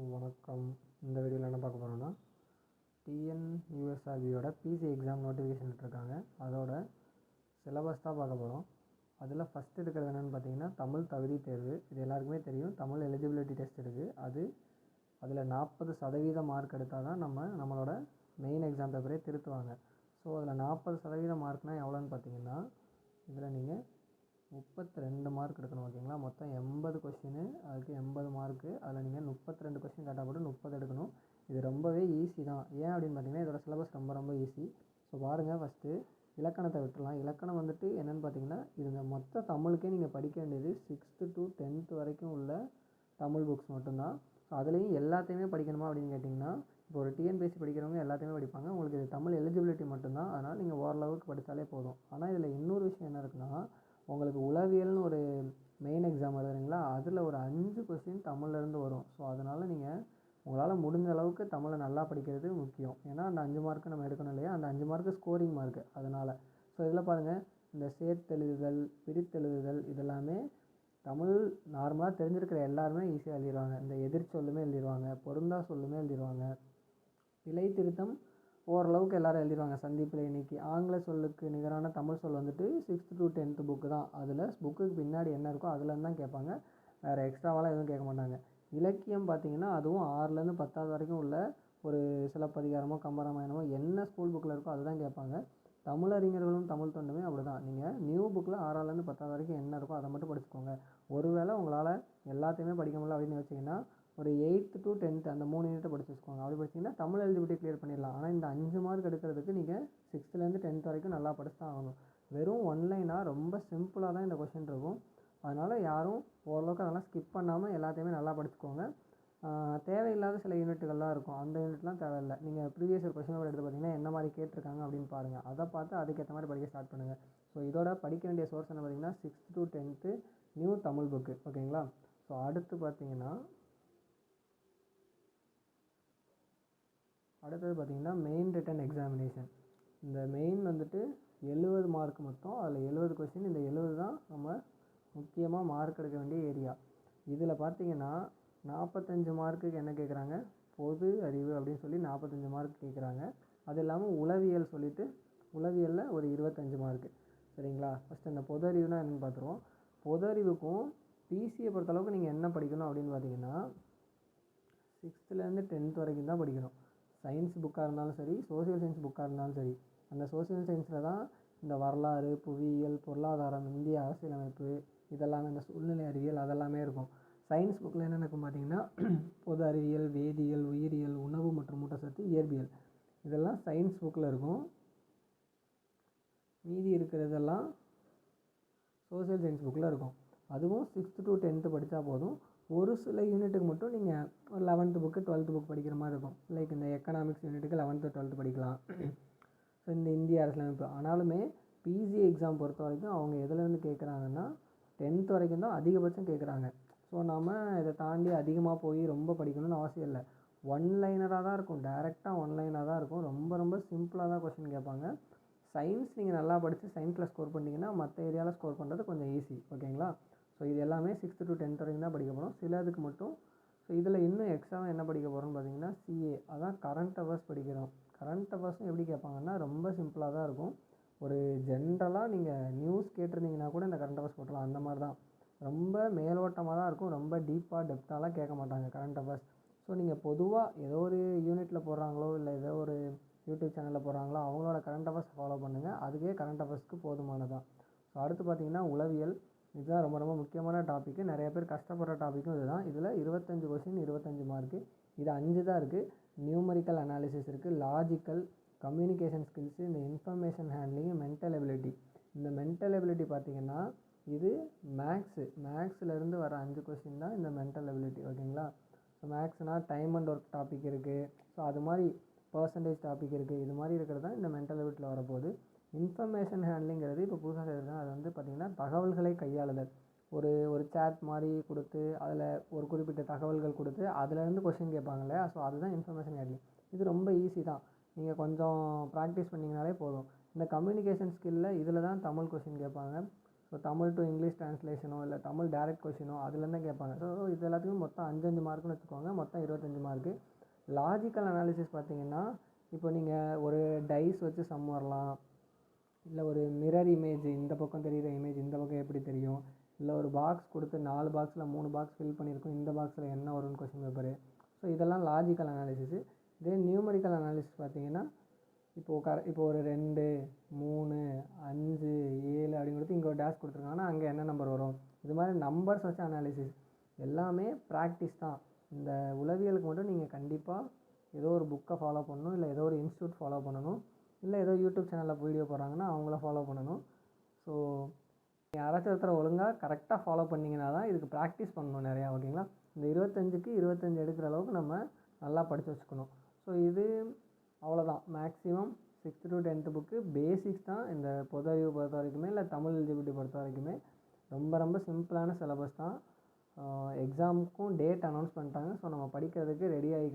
வணக்கம். இந்த வீடியோவில் என்ன பார்க்க போகிறோம்னா டிஎன் யூஎஸ்ஆர்பியோட பிசி எக்ஸாம் நோட்டிஃபிகேஷன் விட்டுருக்காங்க. அதோட சிலபஸ் தான் பார்க்க போகிறோம் அதில் ஃபஸ்ட் இருக்கிறது என்னென்னு பார்த்தீங்கன்னா தமிழ் தகுதி தேர்வு. இது எல்லாருக்குமே தெரியும். தமிழ் எலிஜிபிலிட்டி டெஸ்ட் இருக்குது அது அதில் நாற்பது சதவீத மார்க் எடுத்தால் தான் நம்ம நம்மளோட மெயின் எக்ஸாம் பேப்பரே திருத்துவாங்க. ஸோ அதில் நாற்பது சதவீத மார்க்னால் எவ்வளோன்னு பார்த்தீங்கன்னா இதில் நீங்கள் முப்பத்தி ரெண்டு மார்க் எடுக்கணும் ஓகேங்களா மொத்தம் எண்பது கொஷினு அதுக்கு எண்பது மார்க்கு அதில் நீங்கள் முப்பத்தி ரெண்டு கொஷின் கேட்டால் கூட முப்பது எடுக்கணும். இது ரொம்பவே ஈஸி தான். ஏன் அப்படின்னு பார்த்தீங்கன்னா இதோட சிலபஸ் ரொம்ப ரொம்ப ஈஸி ஸோ பாருங்கள் ஃபஸ்ட்டு இலக்கணத்தை விட்டுலாம் இலக்கணம் வந்துட்டு என்னென்னு பார்த்தீங்கன்னா இது இந்த மொத்த தமிழுக்கே நீங்கள் படிக்க வேண்டியது சிக்ஸ்த்து டு டென்த்து வரைக்கும் உள்ள தமிழ் புக்ஸ் மட்டும்தான். ஸோ அதுலேயும் எல்லாத்தையுமே படிக்கணுமா அப்படின்னு கேட்டிங்கன்னா இப்போ ஒரு டிஎன்பிஎஸ்சி படிக்கிறவங்க எல்லாத்தையுமே படிப்பாங்க. உங்களுக்கு இது தமிழ் எலிஜிபிலிட்டி மட்டும்தான். அதனால் நீங்கள் ஓரளவுக்கு படித்தாலே போதும். ஆனால் இதில் இன்னொரு விஷயம் என்ன இருக்குன்னா உங்களுக்கு உளவியல்னு ஒரு மெயின் எக்ஸாம் எழுதுறீங்களா? அதில் ஒரு அஞ்சு கொஸ்டின் தமிழ்லேருந்து வரும். ஸோ அதனால் நீங்கள் உங்களால் முடிஞ்ச அளவுக்கு தமிழை நல்லா படிக்கிறது முக்கியம். ஏன்னா அந்த அஞ்சு மார்க்கு நம்ம எடுக்கணும் இல்லையா? அந்த அஞ்சு மார்க்கு ஸ்கோரிங் மார்க்கு அதனால். ஸோ இதில் பாருங்கள் இந்த சேர்த்தெழுதுதல் பிரித்தெழுதுதல் இதெல்லாமே தமிழ் நார்மலாக தெரிஞ்சிருக்கிற எல்லாருமே ஈஸியாக எழுதிடுவாங்க இந்த எதிர்ச்சொல்லுமே எழுதிடுவாங்க பொருந்தா சொல்லுமே எழுதிடுவாங்க பிழை திருத்தம் ஓரளவுக்கு எல்லோரும் எழுதிடுவாங்க சந்திப்பில் இன்றைக்கி ஆங்கில சொல்லுக்கு நிகரான தமிழ் சொல் வந்துட்டு சிக்ஸ்த் டு டென்த்து புக்கு தான். அதில் புக்குக்கு பின்னாடி என்ன இருக்கோ அதுலேருந்து தான் கேட்பாங்க. வேறு எக்ஸ்ட்ராவெலாம் எதுவும் கேட்க மாட்டாங்க. இலக்கியம் பார்த்தீங்கன்னா அதுவும் ஆறுலேருந்து பத்தாவது வரைக்கும் உள்ள ஒரு சிலப்பதிகாரமோ கம்பராமாயணமோ என்ன ஸ்கூல் புக்கில் இருக்கோ அதுதான் கேட்பாங்க. தமிழறிஞர்களும் தமிழ் தொண்டுமே அப்படி தான் நீங்கள் நியூ புக்கில் ஆறாவதுலேருந்து பத்தாவது வரைக்கும் என்ன இருக்கோ அதை மட்டும் படிச்சுக்கோங்க. ஒருவேளை உங்களால் எல்லாத்தையுமே படிக்க முடியல அப்படின்னு வச்சிங்கன்னா ஒரு எயித்து டு டென்த்து அந்த மூணு யூனிட்டை படிச்சு வச்சுக்கோங்க. அப்படி படிச்சிங்கன்னா தமிழ் எழுதிவிட்டு கிளியர் பண்ணிடலாம். ஆனால் இந்த அஞ்சு மார்க் எடுக்கிறதுக்கு நீங்கள் சிக்ஸ்த்துலேருந்து டென்த் வரைக்கும் நல்லா படிச்சு தான் ஆகணும். வெறும் ஒன்லைனாக ரொம்ப சிம்பிளாக தான் இந்த கொஷின் இருக்கும். அதனால் யாரும் ஓரளவுக்கு அதெல்லாம் ஸ்கிப் பண்ணாமல் எல்லாத்தையுமே நல்லா படிச்சுக்கோங்க. தேவையில்லாத சில யூனிட்டுகள்லாம் இருக்கும். அந்த யூனிட்லாம் தேவையில்லை. நீங்கள் ப்ரீவியஸ் ஒரு கொஷின் எடுத்து பார்த்தீங்கன்னா என்ன மாதிரி கேட்டிருக்காங்க அப்படின்னு பாருங்கள் அதை பார்த்து அதுக்கேற்ற மாதிரி படிக்க ஸ்டார்ட் பண்ணுங்கள் ஸோ இதோட படிக்க வேண்டிய சோர்ஸ் என்ன பார்த்தீங்கன்னா sixth to tenth new Tamil book ஓகேங்களா ஸோ அடுத்து பார்த்தீங்கன்னா அடுத்தது பார்த்திங்கன்னா மெயின் ரிட்டன் எக்ஸாமினேஷன் இந்த மெயின் வந்துட்டு எழுபது மார்க் மொத்தம் அதில் எழுபது கொஸ்டின் இந்த எழுபது தான் நம்ம முக்கியமாக மார்க் எடுக்க வேண்டிய ஏரியா இதில் பார்த்தீங்கன்னா நாற்பத்தஞ்சு மார்க்குக்கு என்ன கேட்குறாங்க பொது அறிவு அப்படின்னு சொல்லி நாற்பத்தஞ்சு மார்க் கேட்குறாங்க அது இல்லாமல் உளவியல் சொல்லிவிட்டு உளவியலில் ஒரு இருபத்தஞ்சு மார்க்கு சரிங்களா? ஃபஸ்ட்டு அந்த பொது அறிவுனா என்னென்னு பார்த்துருவோம். பொது அறிவுக்கும் பிசியை பொறுத்தளவுக்கு நீங்கள் என்ன படிக்கணும் அப்படின்னு பார்த்தீங்கன்னா சிக்ஸ்த்துலேருந்து டென்த் வரைக்கும் தான் படிக்கணும். சயின்ஸ் புக்காக இருந்தாலும் சரி சோசியல் சயின்ஸ் புக்காக இருந்தாலும் சரி அந்த சோசியல் சயின்ஸில் தான் இந்த வரலாறு புவியியல் பொருளாதாரம் இந்திய அரசியலமைப்பு இதெல்லாம் இந்த சூழ்நிலை அறிவியல் அதெல்லாமே இருக்கும். சயின்ஸ் புக்கில் என்ன இருக்கும் பார்த்தீங்கன்னா பொது அறிவியல் வேதியியல் உயிரியல் உணவு மற்றும் ஊட்டச்சத்து இயற்பியல் இதெல்லாம் சயின்ஸ் புக்கில் இருக்கும். மீதி இருக்கிறதெல்லாம் சோசியல் சயின்ஸ் புக்கில் இருக்கும். அதுவும் சிக்ஸ்த்து டு டென்த்து படித்தா போதும். ஒரு சில யூனிட்டுக்கு மட்டும் நீங்கள் ஒரு லெவன்த்து புக்கு டுவெல்த்து புக் படிக்கிற மாதிரி இருக்கும். லைக் இந்த எக்கனாமிக்ஸ் யூனிட்டுக்கு லெவன்த்து டுவெல்த்து படிக்கலாம். ஸோ இந்த இந்திய அரசியலமைப்பு. ஆனாலுமே பிஜி எக்ஸாம் பொறுத்த வரைக்கும் அவங்க எதுலேருந்து கேட்குறாங்கன்னா டென்த் வரைக்கும் தான் அதிகபட்சம் கேட்குறாங்க ஸோ நாம் இதை தாண்டி அதிகமாக போய் ரொம்ப படிக்கணும்னு அவசியம் இல்லை. ஒன் லைனராக தான் இருக்கும். டேரெக்டாக ஒன் லைனாக தான் இருக்கும். ரொம்ப ரொம்ப சிம்பிளாக தான் கொஷின் கேட்பாங்க. சயின்ஸ் நீங்கள் நல்லா படித்து சயின்ஸில் ஸ்கோர் பண்ணிங்கன்னா மற்ற ஏரியாவில் ஸ்கோர் பண்ணுறது கொஞ்சம் ஈஸி ஓகேங்களா ஸோ இது எல்லாமே சிக்ஸ்த்து டு டென்த் வரைக்கும் தான் படிக்க போகிறோம் சிலதுக்கு மட்டும் ஸோ இதில் இன்னும் எக்ஸ்ட்ராவாக என்ன படிக்க போகிறோம்னு பார்த்தீங்கன்னா சிஏ அதான் கரண்ட் அவர்ஸ் படிக்கிறோம். கரண்ட் அவர்ஸும் எப்படி கேட்பாங்கன்னா ரொம்ப சிம்பிளாக தான் இருக்கும். ஒரு ஜென்ரலாக நீங்கள் நியூஸ் கேட்டிருந்தீங்கன்னா கூட இந்த கரண்ட் அவர்ஸ் போட்டலாம். அந்த மாதிரி தான். ரொம்ப மேலோட்டமாக தான் இருக்கும். ரொம்ப டீப்பாக டெப்த்தாலாம் கேட்க மாட்டாங்க கரண்ட் அவர்ஸ் ஸோ நீங்கள் பொதுவாக ஏதோ ஒரு யூனிட்டில் போடுறாங்களோ இல்லை ஏதோ ஒரு யூடியூப் சேனலில் போடுறாங்களோ அவங்களோட கரண்ட் அவர்ஸ் ஃபாலோ பண்ணுங்கள் அதுக்கே கரண்ட் அவர்ஸ்க்கு போதுமானதான் ஸோ அடுத்து பார்த்தீங்கன்னா உளவியல். இதுதான் ரொம்ப ரொம்ப முக்கியமான டாப்பிக்கு நிறைய பேர் கஷ்டப்படுற டாப்பிக்கும் இதுதான். இதில் இருபத்தஞ்சு கொஸ்டின் இருபத்தஞ்சு மார்க்கு இது அஞ்சு தான் இருக்குது நியூமரிக்கல் அனாலிசிஸ் இருக்குது லாஜிக்கல் கம்யூனிகேஷன் ஸ்கில்ஸு இந்த இன்ஃபர்மேஷன் ஹேண்ட்லிங் மென்டல் எபிலிட்டி இந்த மென்டல் எபிலிட்டி பார்த்திங்கன்னா இது மேக்ஸு மேக்ஸ்லேருந்து வர அஞ்சு கொஸ்டின் தான் இந்த மென்டல் எபிலிட்டி ஓகேங்களா ஸோ மேக்ஸ்னால் டைம் அண்ட் ஒர்க் டாபிக் இருக்குது ஸோ அது மாதிரி பர்சன்டேஜ் டாபிக் இருக்குது இது மாதிரி இருக்கிறது தான் இந்த மென்டல் எபிலிட்டியில் வரப்போகுது. இன்ஃபர்மேஷன் ஹேண்ட்லிங்கிறது இப்போ புதுசாக செய்கிறது அது வந்து பார்த்திங்கன்னா தகவல்களை கையாளுதல். ஒரு ஒரு சேட் மாதிரி கொடுத்து அதில் ஒரு குறிப்பிட்ட தகவல்கள் கொடுத்து அதுலேருந்து கொஷின் கேட்பாங்கல்ல ஸோ அதுதான் இன்ஃபர்மேஷன் ஹேண்ட்லிங் இது ரொம்ப ஈஸி தான். நீங்கள் கொஞ்சம் ப்ராக்டிஸ் பண்ணிங்கனாலே போதும். இந்த கம்யூனிகேஷன் ஸ்கில்லில் இதில் தான் தமிழ் கொஷின் கேட்பாங்க. ஸோ தமிழ் டு இங்கிலீஷ் ட்ரான்ஸ்லேஷனோ இல்லை தமிழ் டேரக்ட் கொஷினோ அதுலேருந்து கேட்பாங்க. ஸோ இது எல்லாத்துக்கும் மொத்தம் அஞ்சு அஞ்சு மார்க்குன்னு வச்சுக்கோங்க. மொத்தம் இருபத்தஞ்சி மார்க்கு. லாஜிக்கல் அனாலிசிஸ் பார்த்தீங்கன்னா இப்போ நீங்கள் ஒரு டைஸ் வச்சு சம் வரலாம். இல்லை ஒரு மிரர் இமேஜ் இந்த பக்கம் தெரிகிற இமேஜ் இந்த பக்கம் எப்படி தெரியும்? இல்லை ஒரு பாக்ஸ் கொடுத்து நாலு பாக்ஸில் மூணு பாக்ஸ் ஃபில் பண்ணியிருக்கோம் இந்த பாக்ஸில் என்ன வரும்னு கொஷின் பேப்பரு ஸோ இதெல்லாம் லாஜிக்கல் அனாலிசிஸு இதே நியூமரிக்கல் அனாலிசிஸ் பார்த்தீங்கன்னா இப்போது கர இப்போ ஒரு ரெண்டு மூணு அஞ்சு ஏழு அப்படின்னு கொடுத்து இங்கே ஒரு டேஷ் கொடுத்துருக்காங்கன்னா அங்கே என்ன நம்பர் வரும்? இது மாதிரி நம்பர்ஸ் வச்சு அனாலிசிஸ் எல்லாமே ப்ராக்டிஸ் தான். இந்த உளவியலுக்கு மட்டும் நீங்கள் கண்டிப்பாக ஏதோ ஒரு புக்கை ஃபாலோ பண்ணணும் இல்லை ஏதோ ஒரு இன்ஸ்டியூட் ஃபாலோ பண்ணணும். இல்லை ஏதோ யூடியூப் சேனலில் வீடியோ போடுறாங்கன்னா அவங்கள ஃபாலோ பண்ணணும். ஸோ யாராச்சும் ஒருத்தர் ஒழுங்காக கரெக்டாக ஃபாலோ பண்ணிங்கன்னா தான் இதுக்கு ப்ராக்டிஸ் பண்ணணும் நிறையா ஓகேங்களா இந்த இருபத்தஞ்சுக்கு இருபத்தஞ்சு எடுக்கிற அளவுக்கு நம்ம நல்லா படித்து வச்சுக்கணும். ஸோ இது அவ்வளோதான் maximum sixth to tenth book basics தான் இந்த பொது அறிவு பொறுத்த வரைக்குமே இல்லை தமிழ் எலிஜிபிலிட்டி பொறுத்த வரைக்குமே. ரொம்ப ரொம்ப சிம்பிளான சிலபஸ் தான். எக்ஸாமுக்கும் டேட் அனௌன்ஸ் பண்ணிட்டாங்க. ஸோ நம்ம படிக்கிறதுக்கு ரெடி ஆகிக்கணும்.